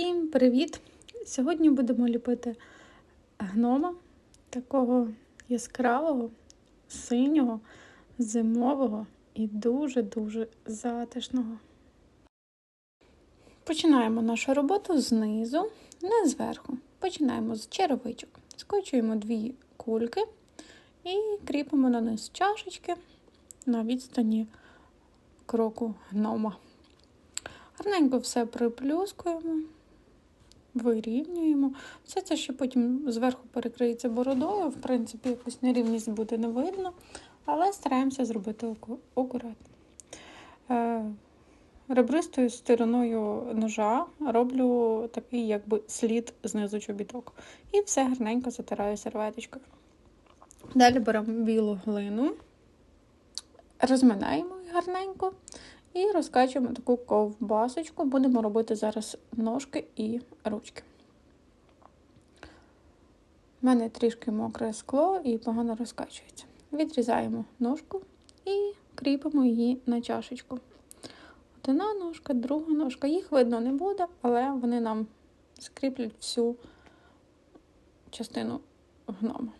Всім привіт! Сьогодні будемо ліпити гнома такого яскравого, синього, зимового і дуже-дуже затишного. Починаємо нашу роботу знизу, не зверху. Починаємо з черевичок. Скочуємо дві кульки і кріпимо на низ чашечки на відстані кроку гнома. Гарненько все приплюскуємо, вирівнюємо. Все це ще потім зверху перекриється бородою, в принципі, якусь нерівність буде не видно, але стараємося зробити акуратно. Е, ребристою стороною ножа роблю такий якби слід знизу чобіток. І все гарненько затираю серветочкою. Далі беремо білу глину, розминаємо гарненько. І розкачуємо таку ковбасочку. Будемо робити зараз ножки і ручки. У мене трішки мокре скло і погано розкачується. Відрізаємо ножку і кріпимо її на чашечку. Одна ножка, друга ножка. Їх видно не буде, але вони нам скріплять всю частину гнома.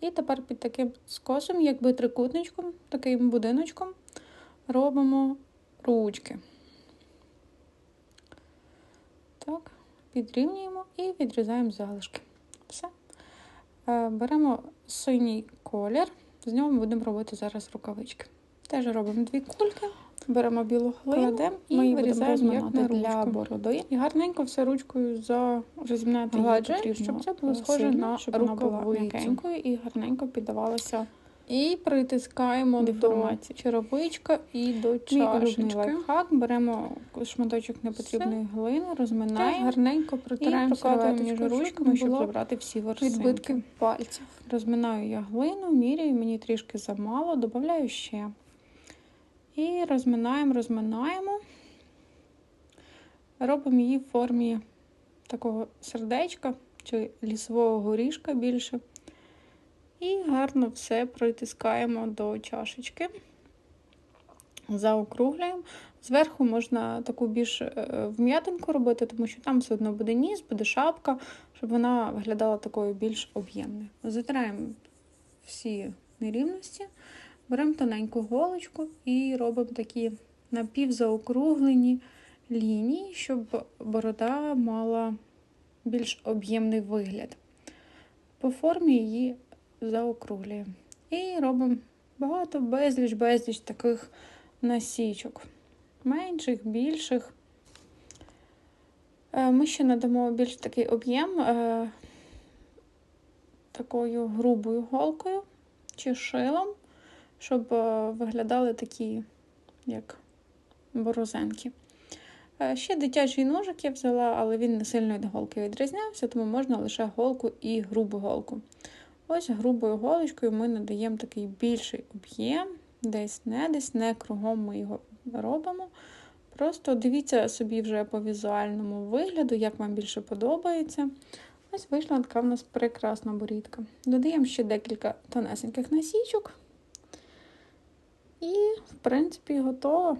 І тепер під таким скосом, якби трикутничком, таким будиночком, робимо ручки. Так, підрівнюємо і відрізаємо залишки. Все. Е, беремо синій колір, з нього ми будемо робити зараз рукавички. Теж робимо дві кульки, беремо білу глину і вирізаємо як на для бороди. І гарненько все ручкою зарозмінати гладже, щоб це було схоже на рукавичку. і гарненько піддавалося і притискаємо до черевичка і до чашечки. лайфхак. Беремо шматочок непотрібної Все. глини, розминаємо, гарненько протираємо між ручками, щоб забрати всі відбитки пальців. Розминаю я глину, міряю, мені трішки замало, додаю ще. І розминаємо, розминаємо. Робимо її в формі такого сердечка чи лісового горішка більше. І гарно все притискаємо до чашечки, заокруглюємо. Зверху можна таку більш е, вм'ятинку робити, тому що там все одно буде ніс, буде шапка, щоб вона виглядала такою більш об'ємною. Затираємо всі нерівності, беремо тоненьку голочку і робимо такі напівзаокруглені лінії, щоб борода мала більш об'ємний вигляд. По формі її заокруглюємо. І робимо багато безліч-безліч таких насічок. Менших, більших. Е, ми ще надамо більш такий об'єм е, такою грубою голкою чи шилом, щоб е, виглядали такі, як борозенки. Ще дитячий ножик я взяла, але він не сильно від голки відрізнявся, тому можна лише голку і грубу голку. Ось грубою голочкою ми надаємо такий більший об'єм, десь не десь, не кругом ми його робимо. Просто дивіться собі вже по візуальному вигляду, як вам більше подобається. Ось вийшла така в нас прекрасна борідка. Додаємо ще декілька тонесеньких насічок. І, в принципі, готово.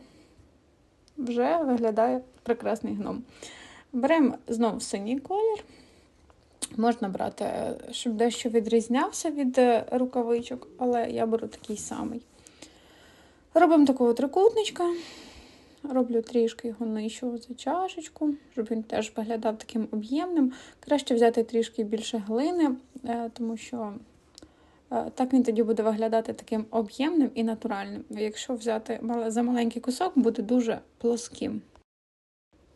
Вже виглядає прекрасний гном. Беремо знову синій колір. Можна брати, щоб дещо відрізнявся від е, рукавичок, але я беру такий самий. Робимо такого трикутничка, роблю трішки його нижчого за чашечку, щоб він теж виглядав таким об'ємним. Краще взяти трішки більше глини, е, тому що е, так він тоді буде виглядати таким об'ємним і натуральним. Якщо взяти за маленький кусок, буде дуже плоским.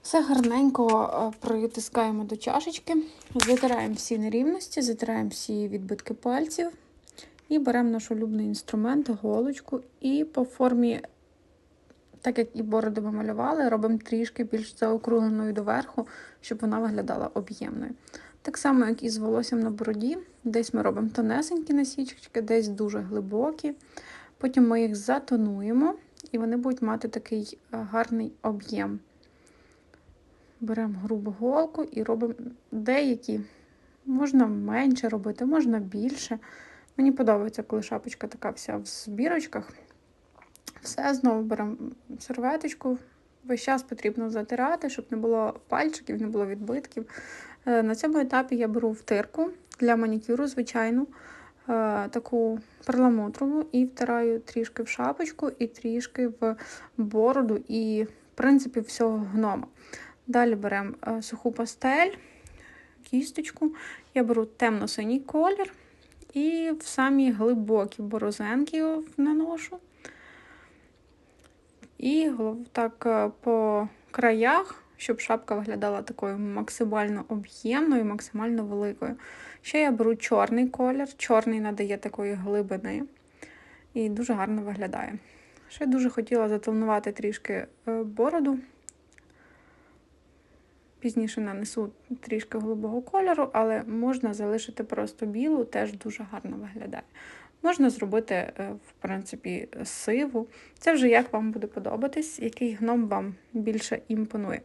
Все гарненько е, притискаємо до чашечки, затираємо всі нерівності, затираємо всі відбитки пальців і беремо наш улюблений інструмент, голочку, і по формі, так як і бороди ми малювали, робимо трішки більш заокругленою доверху, щоб вона виглядала об'ємною. Так само, як і з волоссям на бороді, десь ми робимо тонесенькі насічки, десь дуже глибокі. Потім ми їх затонуємо, і вони будуть мати такий е, гарний об'єм. Беремо грубу голку і робимо деякі. Можна менше робити, можна більше. Мені подобається, коли шапочка така вся в збірочках. Все, знову беремо серветочку, весь час потрібно затирати, щоб не було пальчиків, не було відбитків. Е, на цьому етапі я беру втирку для манікюру, звичайну, е, таку перламутрову, і втираю трішки в шапочку і трішки в бороду, і, в принципі, всього гнома. Далі беремо е, суху пастель, кісточку. Я беру темно-синій колір і в самі глибокі борозенки наношу. І так е, по краях, щоб шапка виглядала такою максимально об'ємною, максимально великою. Ще я беру чорний колір, чорний надає такої глибини і дуже гарно виглядає. Ще дуже хотіла затонувати трішки е, бороду. Пізніше нанесу трішки голубого кольору, але можна залишити просто білу, теж дуже гарно виглядає. Можна зробити, е, в принципі, сиву. Це вже як вам буде подобатись, який гном вам більше імпонує.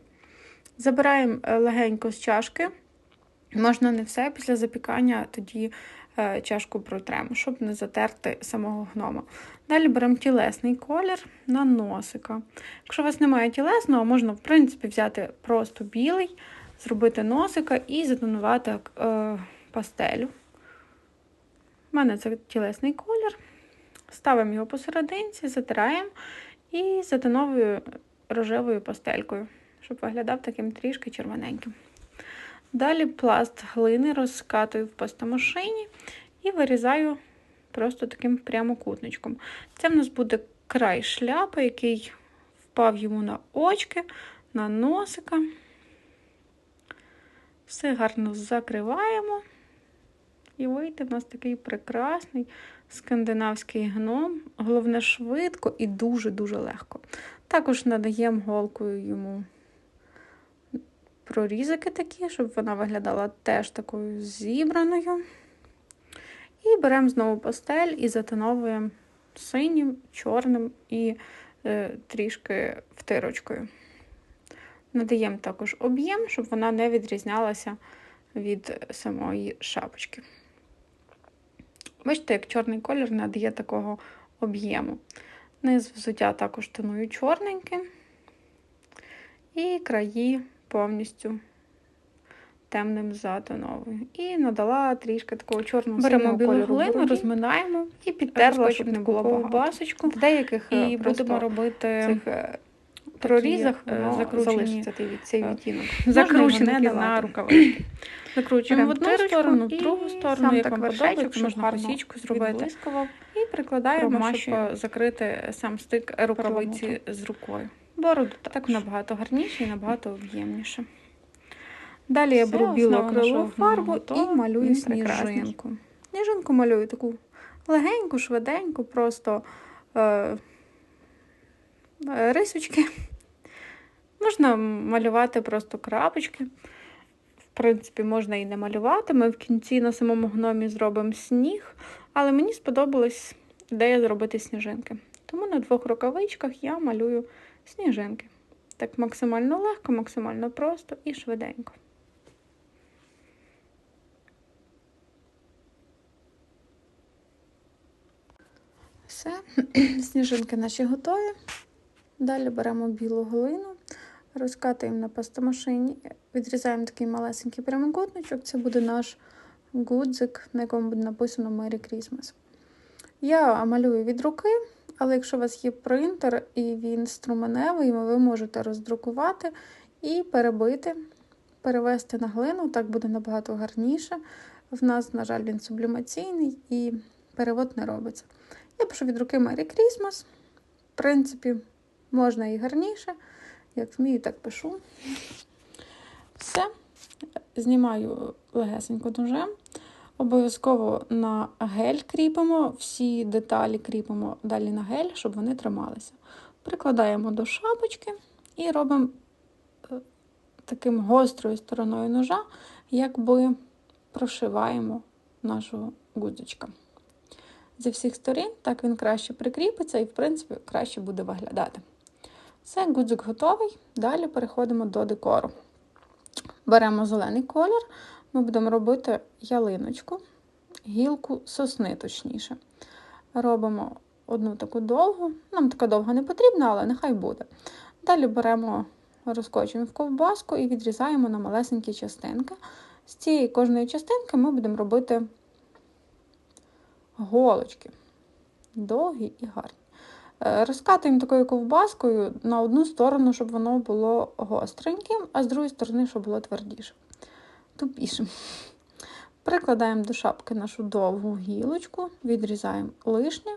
Забираємо е, легенько з чашки. Можна не все після запікання, тоді чашку протремо, щоб не затерти самого гнома. Далі беремо тілесний колір на носика. Якщо у вас немає тілесного, можна, в принципі, взяти просто білий, зробити носика і затонувати е, пастелю. У мене це тілесний колір. Ставимо його посерединці, затираємо і затоновую рожевою пастелькою, щоб виглядав таким трішки червоненьким. Далі пласт глини розкатую в пастомашині і вирізаю просто таким прямокутничком. Це в нас буде край шляпи, який впав йому на очки, на носика. Все гарно закриваємо. І вийде в нас такий прекрасний скандинавський гном. Головне, швидко і дуже-дуже легко. Також надаємо голкою йому прорізики такі, щоб вона виглядала теж такою зібраною. І беремо знову пастель і затоновуємо синім, чорним і е, трішки втирочкою. Надаємо також об'єм, щоб вона не відрізнялася від самої шапочки. Бачите, як чорний колір надає такого об'єму. Низ взуття також тоную чорненьким, і краї повністю темним затоновою. І надала трішки такого чорного Беремо білу глину, розминаємо і підтерла, щоб не було ковбасочку. В деяких І е, будемо робити цих е, прорізах е, закручені, цей- відтінок. на рукавички. Закручуємо в одну сторону, в другу сторону, як вам подобається, можна косічку зробити. І прикладаємо, щоб закрити сам стик рукавиці з рукою. Бороду так набагато гарніше і набагато об'ємніше. Далі я беру білу акрилову фарбу готова. і малюю сніжинку. Сніжинку малюю таку легеньку, швиденьку, просто е, рисочки. Можна малювати просто крапочки. В принципі, можна і не малювати. Ми в кінці на самому гномі зробимо сніг, але мені сподобалась ідея зробити сніжинки. Тому на двох рукавичках я малюю сніжинки. Так максимально легко, максимально просто і швиденько. Все, сніжинки наші готові. Далі беремо білу глину, розкатуємо на пастомашині, відрізаємо такий малесенький прямокутничок. Це буде наш гудзик, на якому буде написано Merry Christmas. Я малюю від руки, але якщо у вас є принтер і він струменевий, ви можете роздрукувати і перебити, перевести на глину, так буде набагато гарніше. В нас, на жаль, він сублімаційний і перевод не робиться. Я пишу від руки Merry Christmas. В принципі, можна і гарніше. Як вмію, так пишу. Все. Знімаю легесенько ножем. Обов'язково на гель кріпимо, всі деталі кріпимо далі на гель, щоб вони трималися. Прикладаємо до шапочки і робимо е, таким гострою стороною ножа, якби прошиваємо нашого гудзичка. Зі всіх сторін, так він краще прикріпиться і, в принципі, краще буде виглядати. Все, гудзик готовий. Далі переходимо до декору. Беремо зелений колір, ми будемо робити ялиночку, гілку сосни, точніше. Робимо одну таку довгу, нам така довга не потрібна, але нехай буде. Далі беремо, розкочуємо в ковбаску і відрізаємо на малесенькі частинки. З цієї кожної частинки ми будемо робити голочки. Довгі і гарні. Е, розкатуємо такою ковбаскою на одну сторону, щоб воно було гостреньким, а з другої сторони, щоб було твердіше. Тупішим. Прикладаємо до шапки нашу довгу гілочку, відрізаємо лишнє.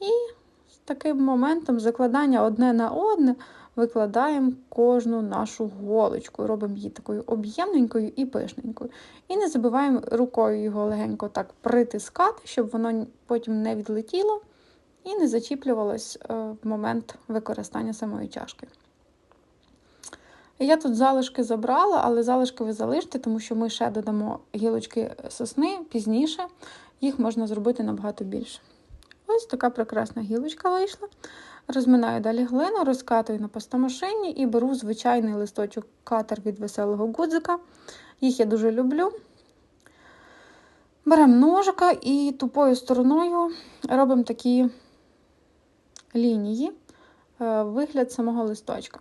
І з таким моментом закладання одне на одне викладаємо кожну нашу голочку, робимо її такою об'ємненькою і пишненькою. І не забуваємо рукою його легенько так притискати, щоб воно потім не відлетіло і не зачіплювалось е, в момент використання самої чашки. Я тут залишки забрала, але залишки ви залиште, тому що ми ще додамо гілочки сосни пізніше, їх можна зробити набагато більше. Ось така прекрасна гілочка вийшла. Розминаю далі глину, розкатую на пастомашині і беру звичайний листочок катер від веселого гудзика. Їх я дуже люблю. Беремо ножика і тупою стороною робимо такі лінії, е, вигляд самого листочка.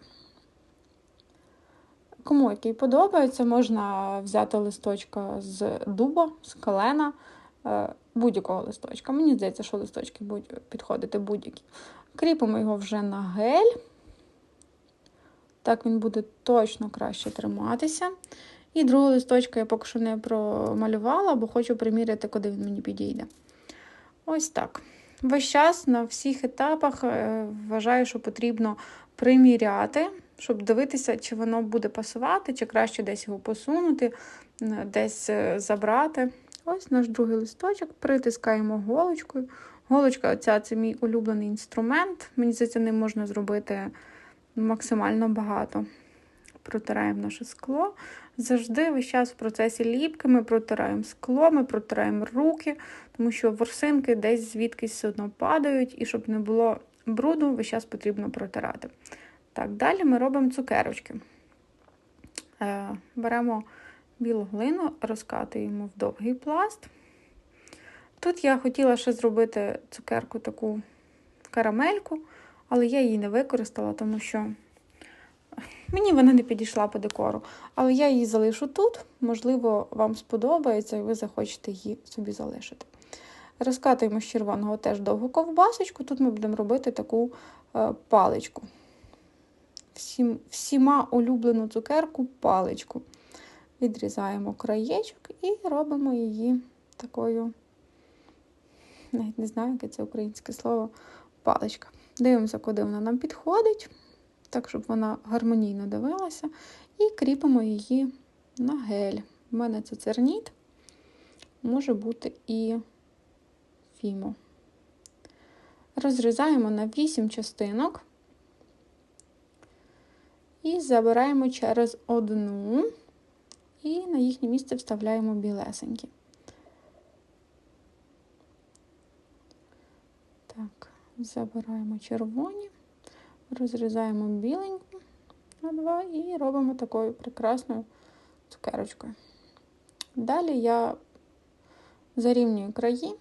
Кому який подобається, можна взяти листочка з дуба, з калена, е, будь-якого листочка. Мені здається, що листочки будуть підходити будь-які. Кріпимо його вже на гель. Так він буде точно краще триматися. І другого листочка я поки що не промалювала, бо хочу приміряти, куди він мені підійде. Ось так. Весь час на всіх етапах е, вважаю, що потрібно приміряти, щоб дивитися, чи воно буде пасувати, чи краще десь його посунути, десь е, забрати. Ось наш другий листочок, притискаємо голочкою. Голочка оця це мій улюблений інструмент. Мені здається, ним можна зробити максимально багато. Протираємо наше скло. Завжди весь час в процесі ліпки ми протираємо скло, ми протираємо руки, тому що ворсинки десь звідкись все одно падають, і щоб не було бруду, весь час потрібно протирати. Так, Далі ми робимо цукерочки. Е, беремо білу глину, розкатуємо в довгий пласт. Тут я хотіла ще зробити цукерку таку карамельку, але я її не використала, тому що мені вона не підійшла по декору. Але я її залишу тут, можливо, вам сподобається, і ви захочете її собі залишити. Розкатуємо з червоного теж довгу ковбасочку, тут ми будемо робити таку е, паличку. Всім, Всіма улюблену цукерку паличку. Відрізаємо краєчок і робимо її такою навіть не знаю, яке це українське слово, паличка. Дивимося, куди вона нам підходить, так, щоб вона гармонійно дивилася, і кріпимо її на гель. У мене це церніт, може бути і фімо. Розрізаємо на 8 частинок і забираємо через одну, і на їхнє місце вставляємо білесенькі. Так, Забираємо червоні, розрізаємо біленьку на два і робимо такою прекрасною цукерочкою. Далі я зарівнюю краї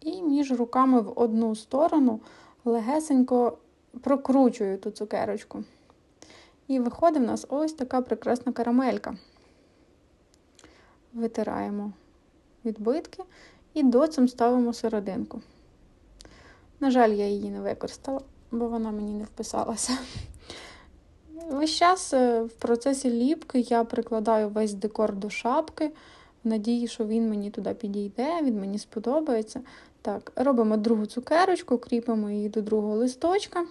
і між руками в одну сторону легесенько прокручую ту цукерочку. І виходить в нас ось така прекрасна карамелька. Витираємо відбитки і доцем ставимо серединку. На жаль, я її не використала, бо вона мені не вписалася. Весь час е, в процесі ліпки я прикладаю весь декор до шапки, в надії, що він мені туди підійде, він мені сподобається. Так, Робимо другу цукерочку, кріпимо її до другого листочка.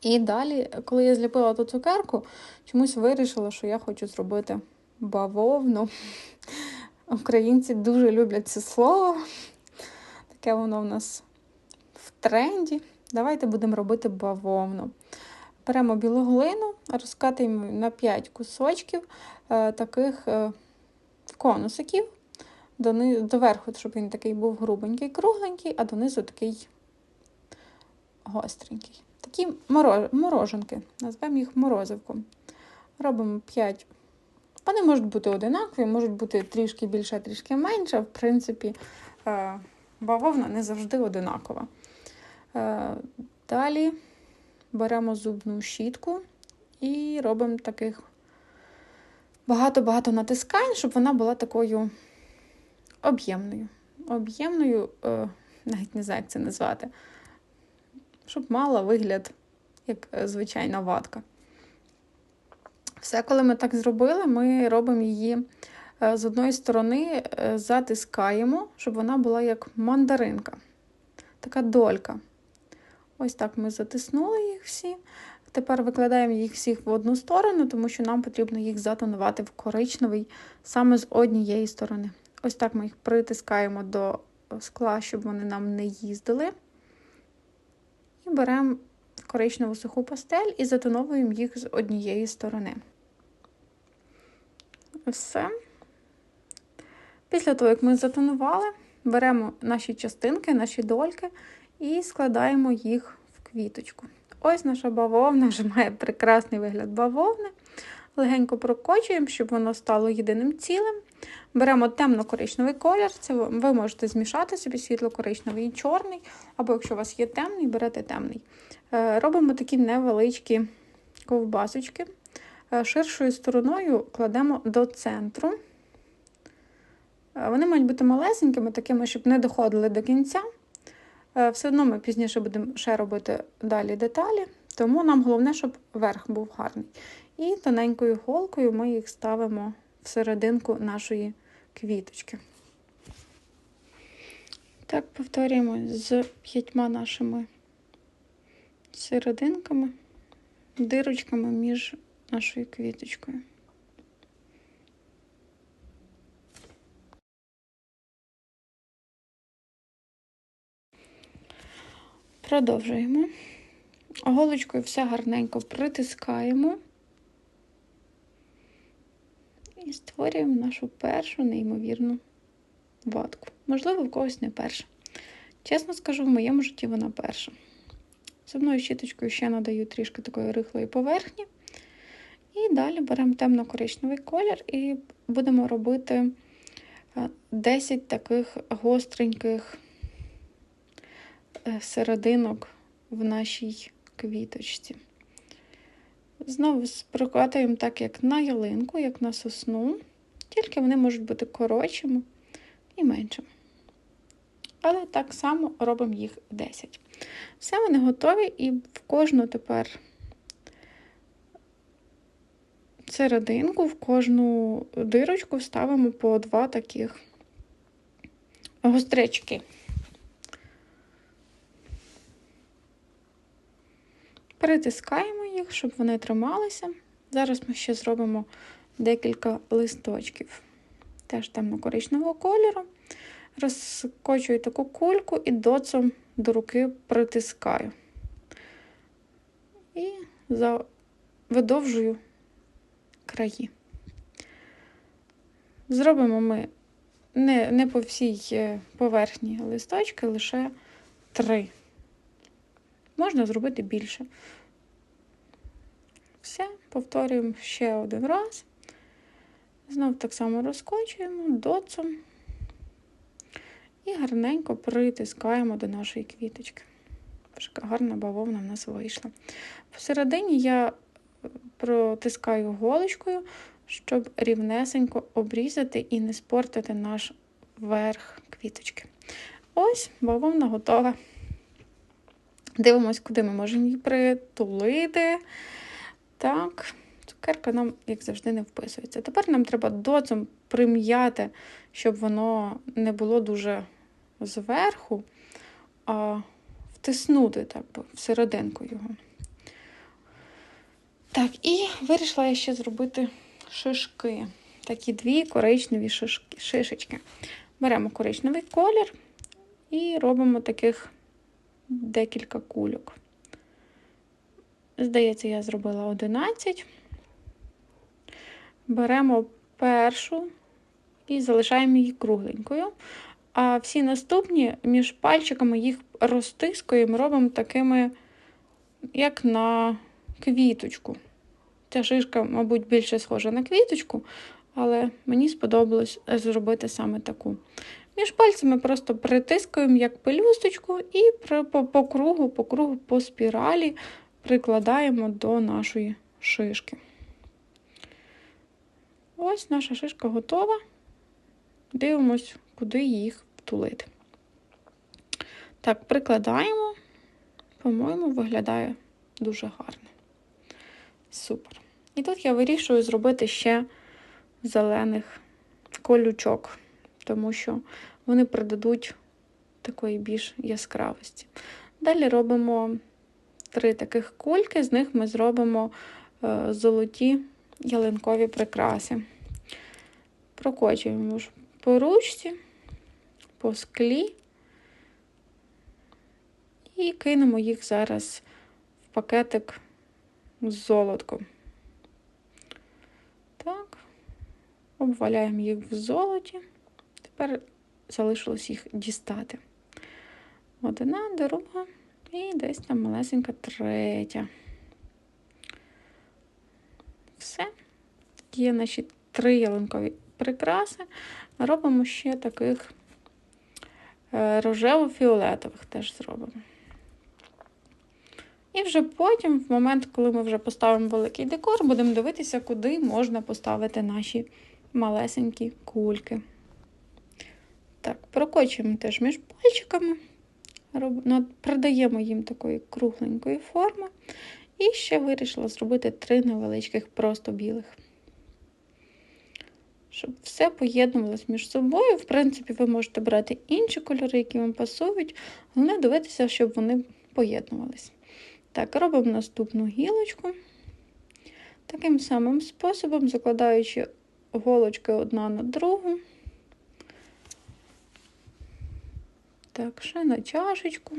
І далі, коли я зліпила ту цукерку, чомусь вирішила, що я хочу зробити бавовну. Українці дуже люблять це слово. Таке воно в нас в тренді. Давайте будемо робити бавовну. Беремо білу глину, розкатуємо на 5 кусочків е, таких е, конусиків, доверху, щоб він такий був грубенький, кругленький, а донизу такий гостренький. Такі мороженки, назвемо їх морозивком. Робимо 5. Вони можуть бути одинакові, можуть бути трішки більше, трішки менше. В принципі, е, бавовна не завжди одинакова. Е, далі беремо зубну щітку і робимо таких багато-багато натискань, щоб вона була такою об'ємною. Об'ємною, е, навіть не знаю, як це назвати, щоб мала вигляд, як е, звичайна ватка. Все, коли ми так зробили, ми робимо її е, з одної сторони, затискаємо, щоб вона була як мандаринка, така долька. Ось так ми затиснули їх всі. Тепер викладаємо їх всіх в одну сторону, тому що нам потрібно їх затонувати в коричневий саме з однієї сторони. Ось так ми їх притискаємо до скла, щоб вони нам не їздили. І беремо коричневу суху пастель і затоновуємо їх з однієї сторони. Все. Після того, як ми затонували, беремо наші частинки, наші дольки і складаємо їх в квіточку. Ось наша бавовна вже має прекрасний вигляд бавовни. Легенько прокочуємо, щоб воно стало єдиним цілим. Беремо темно-коричневий колір, це ви можете змішати собі світло-коричневий і чорний, або якщо у вас є темний, берете темний. Е, робимо такі невеличкі ковбасочки. Е, ширшою стороною кладемо до центру. Е, вони мають бути малесенькими, такими, щоб не доходили до кінця. Все одно ми пізніше будемо ще робити далі деталі, тому нам головне, щоб верх був гарний. І тоненькою голкою ми їх ставимо серединку нашої квіточки. Так, повторюємо з п'ятьма нашими серединками, дирочками між нашою квіточкою. Продовжуємо. Голочкою все гарненько притискаємо і створюємо нашу першу неймовірну ватку. Можливо, в когось не перша. Чесно скажу, в моєму житті вона перша. Зубною щіточкою ще надаю трішки такої рихлої поверхні. І далі беремо темно-коричневий колір і будемо робити 10 е, таких гостреньких Е, серединок в нашій квіточці. Знову прикладаємо так, як на ялинку, як на сосну, тільки вони можуть бути коротшими і меншими. Але так само робимо їх 10. Все, вони готові, і в кожну тепер серединку, в кожну дирочку ставимо по два таких гострички. Притискаємо їх, щоб вони трималися. Зараз ми ще зробимо декілька листочків, теж темно-коричневого кольору. Розкочую таку кульку і доцом до руки притискаю. І видовжую краї. Зробимо ми не, не по всій е, поверхні листочки, лише три. Можна зробити більше. Все, повторюємо ще один раз. Знов так само розкочуємо доцом і гарненько притискаємо до нашої квіточки. Гарна бавовна в нас вийшла. Посередині я протискаю голочкою, щоб рівнесенько обрізати і не спортити наш верх квіточки. Ось бавовна готова. Дивимось, куди ми можемо її притулити. Так, цукерка нам, як завжди, не вписується. Тепер нам треба доцом прим'яти, щоб воно не було дуже зверху, а втиснути так всерединку його. Так, і вирішила я ще зробити шишки. Такі дві коричневі шишки, шишечки. Беремо коричневий колір і робимо таких декілька кульок. Здається, я зробила 11. Беремо першу і залишаємо її кругленькою. А всі наступні між пальчиками їх розтискуємо, робимо такими, як на квіточку. Ця шишка, мабуть, більше схожа на квіточку, але мені сподобалось зробити саме таку. Між пальцями просто притискуємо як пелюсточку, і по, кругу, по кругу, по спіралі прикладаємо до нашої шишки. Ось наша шишка готова. Дивимось, куди їх втулити. Так, прикладаємо, по-моєму, виглядає дуже гарно. Супер. І тут я вирішую зробити ще зелених колючок, тому що вони придадуть такої більш яскравості. Далі робимо три таких кульки, з них ми зробимо е, золоті ялинкові прикраси. Прокочуємо по ручці, по склі і кинемо їх зараз в пакетик з золотком. Так, обваляємо їх в золоті. Тепер залишилось їх дістати. Одна, друга і десь там малесенька третя. Все. Є наші три ялинкові прикраси. Робимо ще таких е, рожево-фіолетових теж зробимо. І вже потім, в момент, коли ми вже поставимо великий декор, будемо дивитися, куди можна поставити наші малесенькі кульки. Так, прокочуємо теж між пальчиками, придаємо їм такої кругленької форми. І ще вирішила зробити три невеличких, просто білих. Щоб все поєднувалось між собою. В принципі, ви можете брати інші кольори, які вам пасують, головне дивитися, щоб вони поєднувались. Так, робимо наступну гілочку. Таким самим способом, закладаючи голочки одна на другу. Так, ще на чашечку.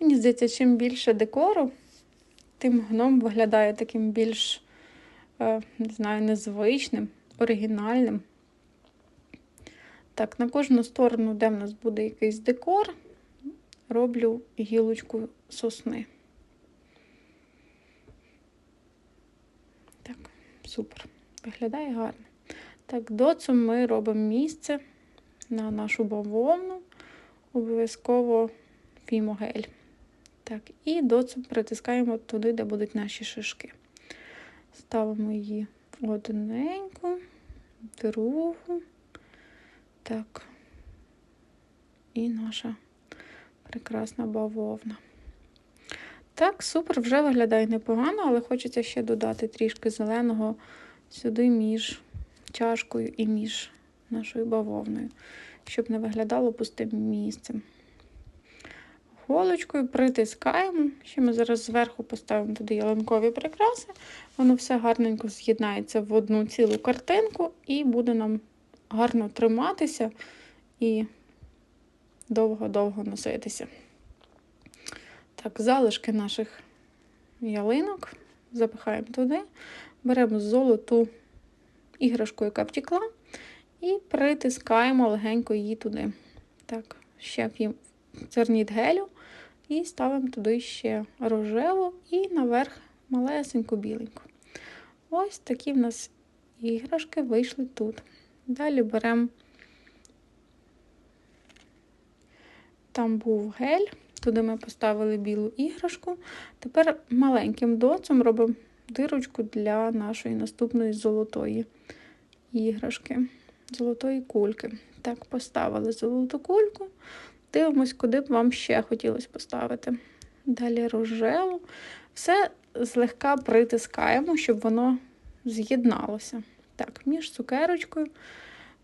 Мені здається, чим більше декору, тим гном виглядає таким більш, е, не знаю, незвичним, оригінальним. Так, на кожну сторону, де в нас буде якийсь декор, роблю гілочку сосни. Так, супер. Виглядає гарно. Так, доцом ми робимо місце на нашу бавовну, обов'язково фімогель. Так, І доцом притискаємо туди, де будуть наші шишки. Ставимо її одненьку, другу. Так, і наша прекрасна бавовна. Так, супер, вже виглядає непогано, але хочеться ще додати трішки зеленого сюди між чашкою і між нашою бавовною, щоб не виглядало пустим місцем. Голочкою притискаємо. Ще ми зараз зверху поставимо туди ялинкові прикраси. Воно все гарненько з'єднається в одну цілу картинку і буде нам гарно триматися і довго-довго носитися. Так, залишки наших ялинок запихаємо туди, беремо золоту іграшку, яка втікла, і притискаємо легенько її туди. Так, ще п'ємо зерніт гелю і ставимо туди ще рожеву і наверх малесеньку біленьку. Ось такі в нас іграшки вийшли тут. Далі беремо, там був гель, туди ми поставили білу іграшку. Тепер маленьким доцом робимо дирочку для нашої наступної золотої іграшки, золотої кульки. Так, поставили золоту кульку. Дивимось, куди б вам ще хотілося поставити. Далі рожеву. Все злегка притискаємо, щоб воно з'єдналося. Так, між цукерочкою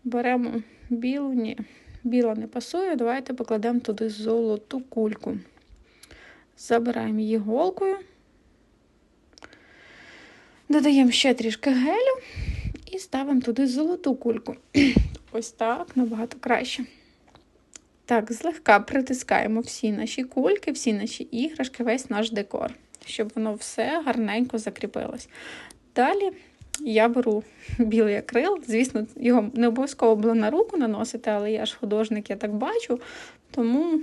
беремо білу, ні, біла не пасує, давайте покладемо туди золоту кульку. Забираємо її голкою, додаємо ще трішки гелю і ставимо туди золоту кульку. Ось так, набагато краще. Так, злегка притискаємо всі наші кульки, всі наші іграшки, весь наш декор, щоб воно все гарненько закріпилось. Далі я беру білий акрил, звісно, його не обов'язково було на руку наносити, але я ж художник, я так бачу, тому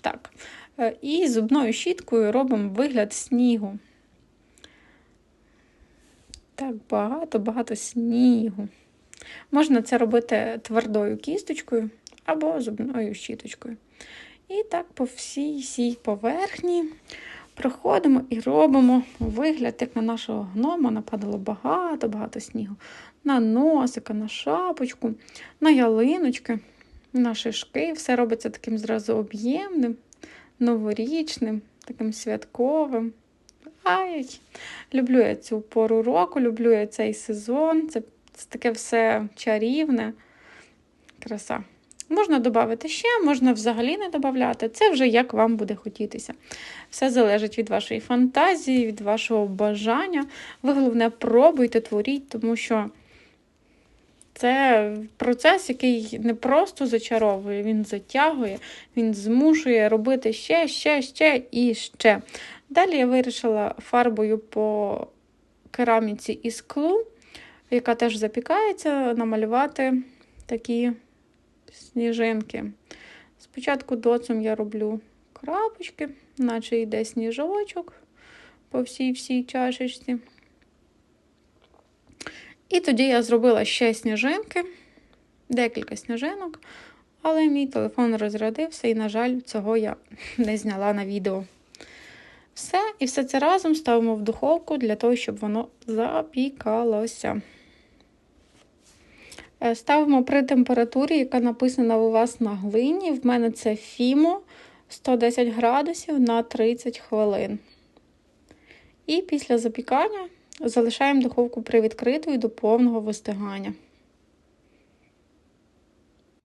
так. Е, і зубною щіткою робимо вигляд снігу. Так, багато-багато снігу. Можна це робити твердою кісточкою або зубною щіточкою. І так по всій цій поверхні Проходимо і робимо вигляд, як на нашого гнома нападало багато-багато снігу. На носика, на шапочку, на ялиночки, на шишки. Все робиться таким зразу об'ємним, новорічним, таким святковим. Ай, люблю я цю пору року, люблю я цей сезон. Це, це таке все чарівне. Краса. Можна додати ще, можна взагалі не додати. Це вже як вам буде хотітися. Все залежить від вашої фантазії, від вашого бажання. Ви головне пробуйте, творіть, тому що це процес, який не просто зачаровує, він затягує, він змушує робити ще, ще, ще і ще. Далі я вирішила фарбою по кераміці і склу, яка теж запікається, намалювати такі сніжинки. Спочатку доцем я роблю крапочки, наче йде сніжочок по всій всій чашечці. І тоді я зробила ще сніжинки, декілька сніжинок, але мій телефон розрядився, і, на жаль, цього я не зняла на відео. Все, і все це разом ставимо в духовку для того, щоб воно запікалося. Е, ставимо при температурі, яка написана у вас на глині. В мене це Фімо 110 градусів на 30 хвилин. І після запікання залишаємо духовку привідкритою до повного вистигання.